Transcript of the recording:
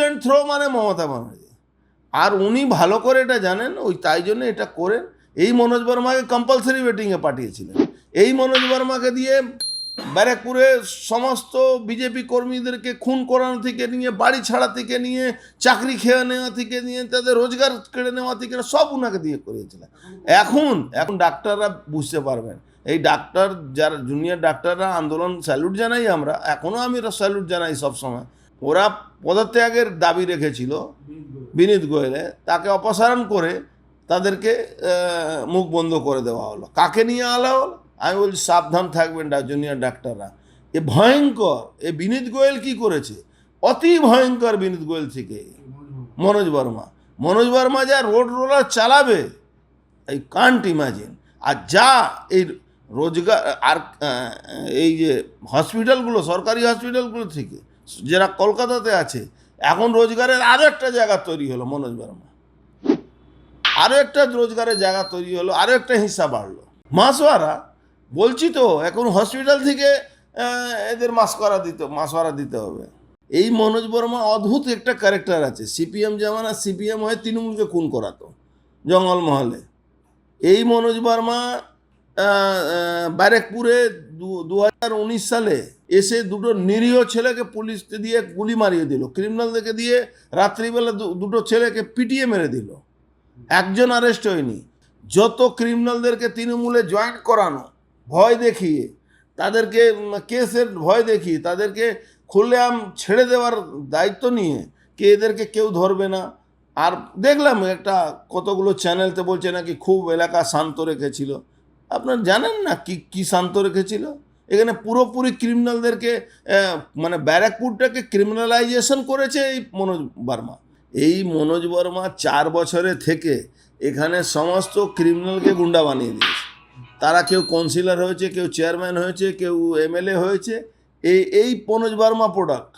And throw মানে মমতা ব্যানার্জি আর উনি ভালো করে এটা জানেন, ওই তাই জন্য এটা করেন। এই মনোজ বর্মাকে কম্পালসারি ওয়েটিংয়ে পাঠিয়েছিলেন। এই মনোজ বর্মাকে দিয়ে ব্যারাকপুরে সমস্ত বিজেপি কর্মীদেরকে খুন করানো থেকে নিয়ে, বাড়ি ছাড়া থেকে নিয়ে, চাকরি খেয়ে নেওয়া থেকে নিয়ে, তাদের রোজগার কেড়ে নেওয়া থেকে সব ওনাকে দিয়ে করিয়েছিলেন। এখন এখন ডাক্তাররা বুঝতে পারবেন। এই ডাক্তার, যারা জুনিয়র ডাক্তাররা আন্দোলন স্যালুট জানাই আমরা। এখনও আমি স্যালুট জানাই সবসময়। ওরা পদত্যাগের দাবি রেখেছিল বিনীত গোয়েলে, তাকে অপসারণ করে তাদেরকে মুখ বন্ধ করে দেওয়া হলো। কাকে নিয়ে আলা হলো? আমি বলছি, সাবধান থাকবেন জুনিয়র ডাক্তাররা। এ ভয়ঙ্কর, এ বিনীত গোয়েল কি করেছে? অতি ভয়ঙ্কর বিনীত গোয়েল থেকে। মনোজ বর্মা। মনোজ বর্মা যা রোড রোলার চালাবে এই কান্ট ইমাজিন আর যা এই রোজগার, আর এই যে হসপিটালগুলো সরকারি হসপিটালগুলো থেকে যারা কলকাতাতে আছে, এখন রোজগারের আরও একটা জায়গা তৈরি হলো মনোজ বর্মা। আরও একটা রোজগারের জায়গা তৈরি হলো আরও একটা হিসাব বাড়লো। মাসওয়ারা, বলছি তো, এখন হসপিটাল থেকে এদের মাসকরা দিতে, মাসওয়ারা দিতে হবে। এই মনোজ বর্মা অদ্ভুত একটা ক্যারেক্টার আছে। সিপিএম আর সিপিএম হয়ে তৃণমূলকে খুন করাতো জঙ্গলমহলে। এই মনোজ বর্মা ব্যারেকপুরে দু হাজার উনিশ সালে এসে দুটো নিরীহ ছেলেকে পুলিশ দিয়ে গুলি মারিয়ে দিল, ক্রিমিনালদেরকে দিয়ে রাত্রিবেলা দুটো ছেলেকে পিটিয়ে মেরে দিল। একজন অ্যারেস্ট হয়নি। যত ক্রিমিনালদেরকে তৃণমূলে জয়েন করানো, ভয় দেখিয়ে, তাদেরকে কেসের ভয় দেখিয়ে, তাদেরকে খুলেআম ছেড়ে দেওয়ার দায়িত্ব নিয়ে কে এদেরকে কেউ ধরবে না। আর দেখলাম একটা কতগুলো চ্যানেলতে বলছে নাকি খুব এলাকা শান্ত রেখেছিল। আপনার জানেন না কি কি শান্ত রেখেছিল? এখানে পুরোপুরি ক্রিমিনালদেরকে মানে ব্যারাকপুরটাকে ক্রিমিনালাইজেশন করেছে এই মনোজ বর্মা। এই মনোজ বর্মা চার বছরে থেকে এখানে সমস্ত ক্রিমিনালকে গুন্ডা বানিয়ে দিয়েছে। তারা কেউ কাউন্সিলর হয়েছে, কেউ চেয়ারম্যান হয়েছে, কেউ এমএলএ হয়েছে। এই এই মনোজ বর্মা প্রোডাক্ট